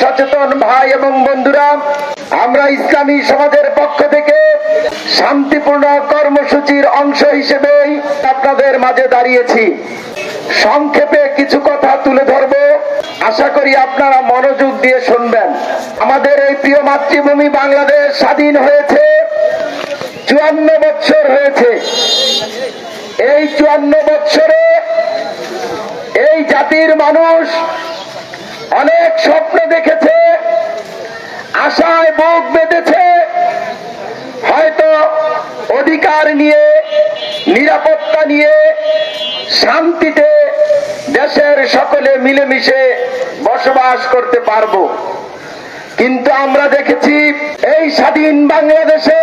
সচেতন ভাই এবং বন্ধুরা, আমরা ইসলামী সমাজের পক্ষ থেকে শান্তিপূর্ণ কর্মসূচির অংশ হিসেবেই আপনাদের মাঝে দাঁড়িয়েছি। সংক্ষেপে কিছু কথা তুলে ধরব। আশা করি আপনারা মনোযোগ দিয়ে শুনবেন। আমাদের এই প্রিয় মাতৃভূমি বাংলাদেশ স্বাধীন হয়েছে, চুয়ান্ন বছর হয়েছে। এই চুয়ান্ন বছরে এই জাতির মানুষ অনেক স্বপ্ন দেখেছে, আশায় বুক বেঁধেছে। হয়তো অধিকার নিয়ে, নিরাপত্তা নিয়ে, শান্তিতে দেশের সকলে মিলেমিশে বসবাস করতে পারব। কিন্তু আমরা দেখেছি, এই স্বাধীন বাংলাদেশে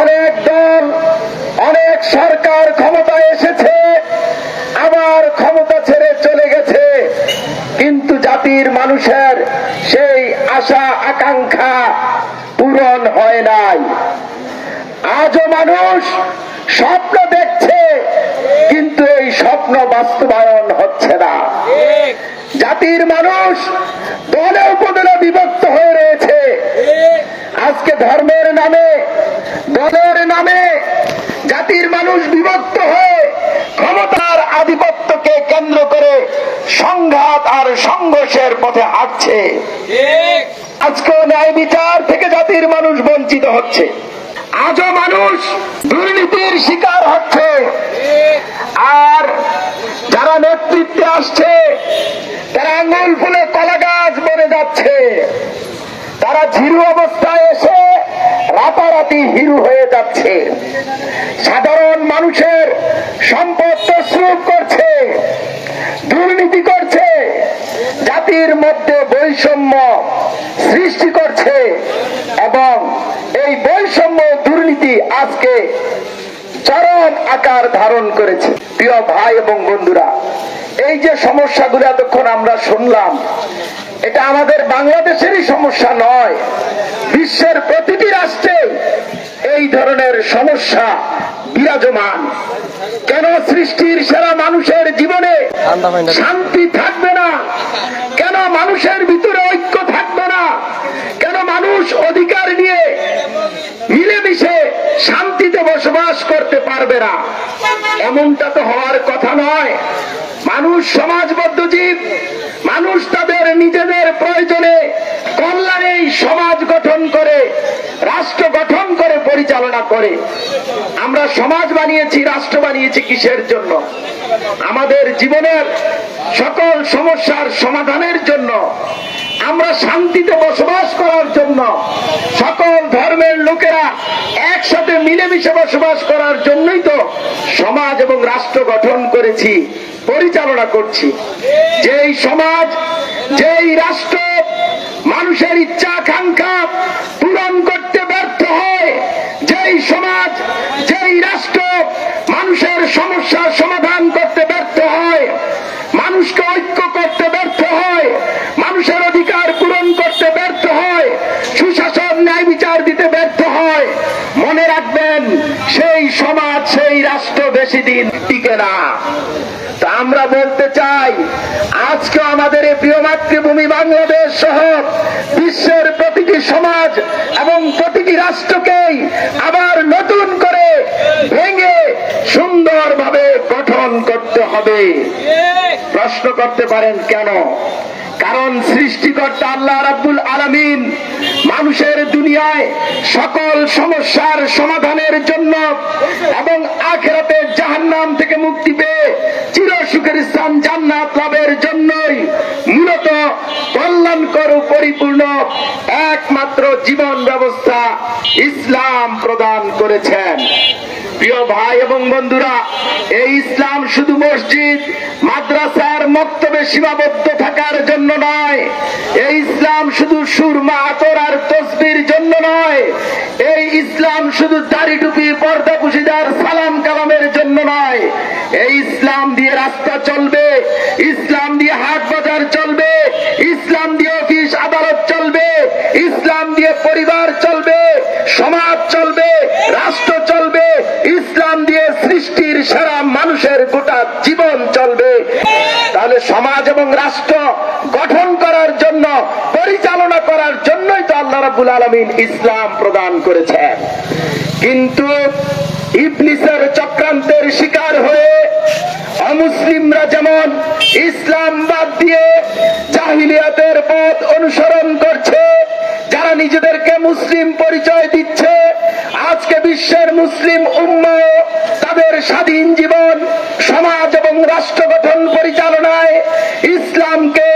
অনেক দল, অনেক সরকার ক্ষমতায় এসেছে আবার ক্ষমতা ছেড়ে চলে গেছে কিন্তু জাতির মানুষের সেই আশা, আকাঙ্ক্ষা পূরণ হয় নাই। আজও মানুষ স্বপ্ন দেখছে, কিন্তু এই স্বপ্ন বাস্তবায়ন হচ্ছে না। জাতির মানুষ দলে উপদলে বিভক্ত হয়ে রয়েছে। আজকে ধর্মের নামে, দলের নামে জাতির মানুষ বিভক্ত হয়ে ক্ষমতার আধিপত্যকে কেন্দ্র করে সংঘাত আর সংঘর্ষের পথে হাঁটছে। আজকে ন্যায় বিচার থেকে জাতির মানুষ বঞ্চিত হচ্ছে। আজও মানুষ দুর্নীতির শিকার হচ্ছে। আর যারা নেতৃত্বে আসছে তারা আঙ্গুল ফুলে কলা গাছ বনে যাচ্ছে। তারা ঝিরু অবস্থায় এসে রাতারাতি হিরু হয়ে যাচ্ছে। সাধারণ মানুষের সম্পদ তসরুপ করছে, দুর্নীতি করছে, জাতির মধ্যে বৈষম্য সৃষ্টি করছে এবং এই বৈষম্য দুর্নীতি আজকে চরম আকার ধারণ করেছে। প্রিয় ভাই এবং বন্ধুরা এই যে সমস্যাগুলো এতক্ষণ আমরা শুনলাম, এটা আমাদের বাংলাদেশেরই সমস্যা নয়, বিশ্বের প্রতিটি রাষ্ট্রে এই ধরনের সমস্যা বিরাজমান। কেন সৃষ্টির সেরা মানুষের জীবনে শান্তি থাকবে না? কেন মানুষের ভিতরে ঐক্য থাকবে না? কেন মানুষ অধিকার নিয়ে মিলেমিশে শান্তিতে বসবাস করতে পারবে না? এমনটা তো হওয়ার কথা নয়। মানুষ সমাজবদ্ধ জীব। মানুষ তাদের নিজেদের প্রয়োজনে কল্যাণেই সমাজ গঠন করে, রাষ্ট্র গঠন করে, পরিচালনা করে। আমরা সমাজ বানিয়েছি, রাষ্ট্র বানিয়েছি কিসের জন্য? আমাদের জীবনের সকল সমস্যার সমাধানের জন্য, আমরা শান্তিতে বসবাস করার জন্য, সকল ধর্মের লোকেরা একসাথে মিলেমিশে বসবাস করার জন্যই তো সমাজ এবং রাষ্ট্র গঠন করেছি। পরিচালনা করছি। যেই সমাজ, যেই রাষ্ট্র মানুষের ইচ্ছা, আকাঙ্ক্ষা পূরণ করতে ব্যর্থ হয়, যেই সমাজ, যেই রাষ্ট্র মানুষের সমস্যার সমাধান করতে ব্যর্থ হয়, মানুষকে ঐক্য করতে ব্যর্থ হয়, মানুষের অধিকার পূরণ করতে ব্যর্থ হয়, সুশাসন, ন্যায় বিচার দিতে ব্যর্থ হয়, মনে রাখবেন, সেই সমাজ, সেই রাষ্ট্র বেশি দিন টিকে না। আমরা বলতে চাই আজকে আমাদের এই প্রিয় মাতৃভূমি বাংলাদেশ সহ বিশ্বের প্রতিটি সমাজ এবং প্রতিটি রাষ্ট্রকেই আবার নতুন করে ভেঙে সুন্দরভাবে গঠন করতে হবে। প্রশ্ন করতে পারেন কেন? কারণ সৃষ্টিকর্তা আল্লাহ রাব্বুল আলামিন মানুষের দুনিয়ায় সকল সমস্যার সমাধানের জন্য এবং আখেরাতের জাহান্নাম থেকে মুক্তি পেয়ে চির সুখের স্থান জান্নাত লাভের জন্যই মূলত কল্যাণকর পরিপূর্ণ একমাত্র জীবন ব্যবস্থা ইসলাম প্রদান করেছেন। প্রিয় ভাই এবং বন্ধুরা, এই ইসলাম শুধু মসজিদ, মাদ্রাসার মক্তবে সীমাবদ্ধ থাকার জন্য নয়। এই ইসলাম শুধু সুরমা আতর আর তসবির জন্য নয়। এই ইসলাম শুধু দাড়ি টুপি পর্দা পুশিদার সালাম কালামের জন্য নয়। এই ইসলাম দিয়ে রাস্তা চলবে, ইসলাম দিয়ে হাট বাজার চলবে, ইসলাম দিয়ে অফিস আদালত চলবে ইসলাম দিয়ে পরিবার চলবে সমাজ চলবে রাষ্ট্র চলবে ইসলাম দিয়ে সৃষ্টির সারা মানুষের গোটা জীবন চলবে। তাহলে সমাজ এবং রাষ্ট্র গঠন করার জন্য, পরিচালনা করার জন্যই তো আল্লাহ রাব্বুল আলামিন ইসলাম প্রদান করেছেন। কিন্তু ইবলিসের চক্রান্তের শিকার হয়ে অমুসলিমরা যেমন ইসলাম বাদ দিয়ে জাহিলিয়াতের পথ অনুসরণ করছে, যারা নিজেদেরকে মুসলিম পরিচয় দিচ্ছে বিশ্বের মুসলিম উম্ম তাদের স্বাধীন জীবন, সমাজ এবং রাষ্ট্র গঠন পরিচালনায় ইসলামকে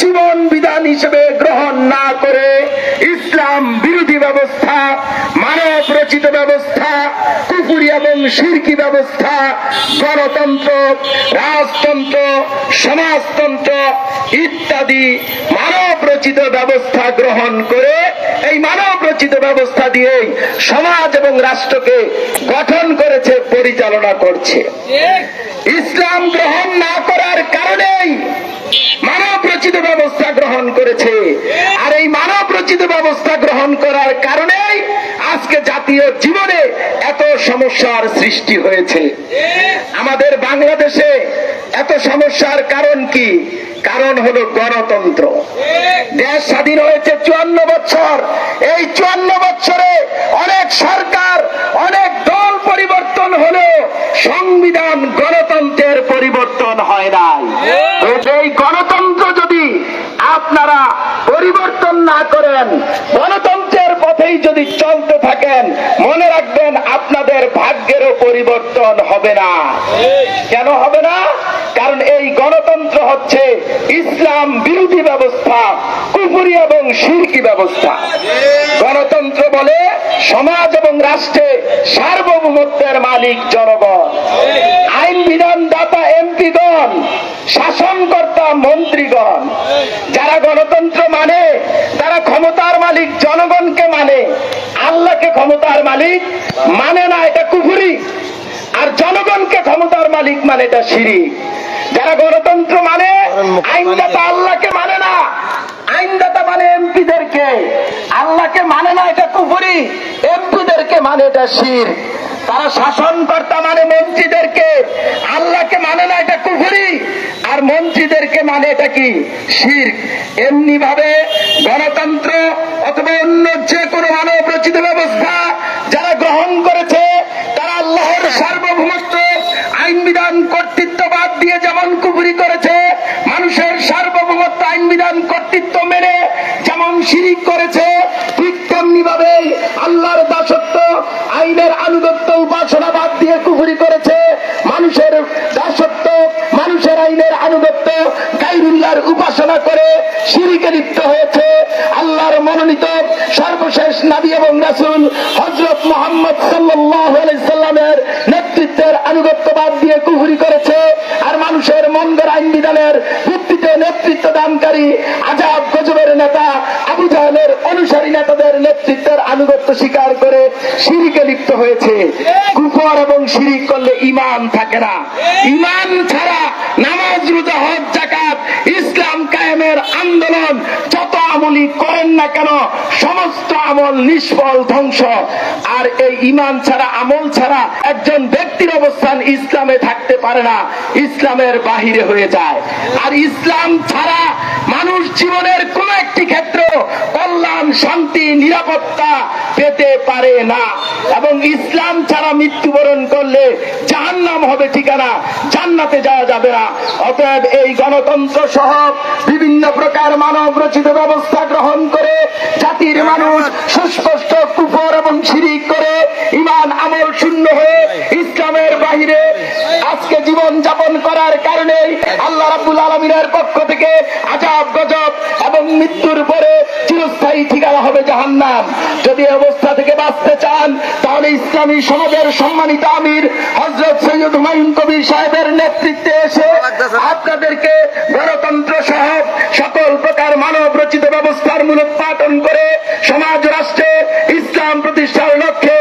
জীবন বিধান হিসেবে গ্রহণ না করে ইসলাম বিরোধী ব্যবস্থা, মানব রচিত ব্যবস্থা এবং শিরকি ব্যবস্থা, গণতন্ত্র, রাজতন্ত্র, সমাজতন্ত্র ইত্যাদি মানব রচিত ব্যবস্থা গ্রহণ করে এই মানব রচিত ব্যবস্থা দিয়েই সমাজ এবং রাষ্ট্রকে গঠন করেছে, পরিচালনা করছে। ইসলাম গ্রহণ না করার কারণেই মানব রচিত ব্যবস্থা গ্রহণ করেছে। আর এই মানব রচিত ব্যবস্থা গ্রহণ করার কারণেই আজকে জাতীয় জীবনে এত সমস্যার সৃষ্টি হয়েছে। আমাদের বাংলাদেশে এত সমস্যার কারণ কি? কারণ হলো গণতন্ত্র। দেশ স্বাধীন হয়েছে চুয়ান্ন বছর। এই চুয়ান্ন বছরে অনেক সরকার, অনেক দল পরিবর্তন হলেও সংবিধান গণতন্ত্রের পরিবর্তন হয় নাই। এই গণতন্ত্র যদি আপনারা পরিবর্তন না করেন, গণতন্ত্রের পথেই যদি চলতে থাকেন মনে রাখবেন আপনাদের ভাগ্যেরও পরিবর্তন হবে না। কেন হবে না? কারণ এই গণতন্ত্র হচ্ছে ইসলাম বিরোধী ব্যবস্থা কুপুরি এবং শিরকি ব্যবস্থা। গণতন্ত্র বলে সমাজ এবং রাষ্ট্রে সার্বভৌমত্বের মালিক জনগণ। আইন বিধান দাতা এমপিগণ শাসনকর্তা মন্ত্রীগণ। যারা গণতন্ত্র মানে তারা ক্ষমতার মালিক জনগণকে মানে। আল্লাহকে ক্ষমতার মালিক মানে না এটা কুফুরি। আর জনগণকে ক্ষমতার মালিক মানে এটা সিঁড়ি যারা গণতন্ত্র মানে আইনদাতা আল্লাহকে মানে না। আইনদাতা মানে এমপিদেরকে। আল্লাহকে মানে না এটা কুফুরি, এমপিদেরকে মানে এটা শির। তারা শাসনকর্তা মানে মন্ত্রীদেরকে। আল্লাহকে মানে না এটা কুফুরি, আর মন্ত্রীদেরকে মানে এটা কি? শির। এমনি ভাবে গণতন্ত্র অথবা অন্য যে কোনো মানব রচিত ব্যবস্থা যারা গ্রহণ করেছে সার্বভৌমত্ব আইন বিধান কর্তৃত্ব মেনে যেমন শিরিক করেছে, ঠিক তেমনি ভাবে আল্লাহর দাসত্ব, আইনের আনুগত্য উপাসনা বাদ দিয়ে কুফুরি করেছে। মানুষের দাসত্ব, মানুষের আইনের আনুগত্য গাইরুল্লাহর উপাসনা করে শিরিকে লিপ্ত হয়েছে। আল্লাহর মনোনীত সর্বশেষ নাবি এবং রাসুল হজরত মোহাম্মদ সাল্লাহ সাল্লামের নেতৃত্বের আনুগত্য বাদ দিয়ে কুহুরি করেছে আর মানুষের মন্দের আইন বিধানের ভিত্তিতে নেতৃত্ব আজাদ গজবের নেতা, আবু জাহালের অনুসারী নেতাদের নেতৃত্বের আনুগত্য স্বীকার করে শিরিকে লিপ্ত হয়েছে। কুফর এবং শিরিক করলে ইমান থাকে না। ইমান ছাড়া নামাজ রুদা হজ যত আমলি করেন না কেন, সমস্ত আমল নিষ্ফল, ধ্বংস। আর এই ইমান ছাড়া, আমল ছাড়া একজন ব্যক্তির অবস্থান ইসলামে থাকতে পারে না, ইসলামের বাহিরে হয়ে যায়। আর ইসলাম ছাড়া মানুষ জীবনের কোন একটি ক্ষেত্র কল্যাণ, শান্তি, নিরাপত্তা পেতে পারে না। এবং ইসলাম ছাড়া মৃত্যুবরণ করলে জাহান্নাম হবে ঠিকানা, জান্নাতে যাওয়া যাবে না। অতএব এই গণতন্ত্র সহ বিভিন্ন প্রকার মানব রচিত ব্যবস্থা গ্রহণ করে জাতির মানুষ সুস্পষ্ট কুফর এবং শিরিক করে ইমান আমল শূন্য হয়ে ইসলামের বাহিরে আজকে জীবন যাপন করার কারণে আল্লাহ রাবুল আলমিনের পক্ষ থেকে আজাব গজব এবং মৃত্যুর পরে চিরস্থায়ী ঠিকানা হবে জাহান্নাম। যদি অবস্থা থেকে বাঁচতে চান তাহলে ইসলামী সমাজের সম্মানিত আমির হজরত সৈয়দ হুমায়ুন কবির সাহেবের নেতৃত্বে এসে আপনাদেরকে গণতন্ত্র সহ সকল প্রকার মানব রচিত ব্যবস্থার মূলোৎপাটন করে সমাজ রাষ্ট্রে ইসলাম প্রতিষ্ঠার লক্ষ্যে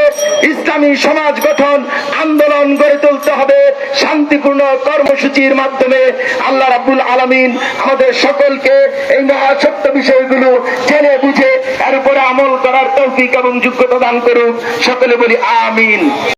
ইসলামী সমাজ গঠন, আন্দোলন গড়ে তুলতে হবে। শান্তিপূর্ণ কর্মসূচির মাধ্যমে আল্লাহ রাবুল আলমিন আমাদের সকলকে এই মহাসত্য বিষয়গুলো জেনে বুঝে এর উপরে আমল করার তৌফিক এবং যোগ্যতা দান করুক সকলে বলি আমিন।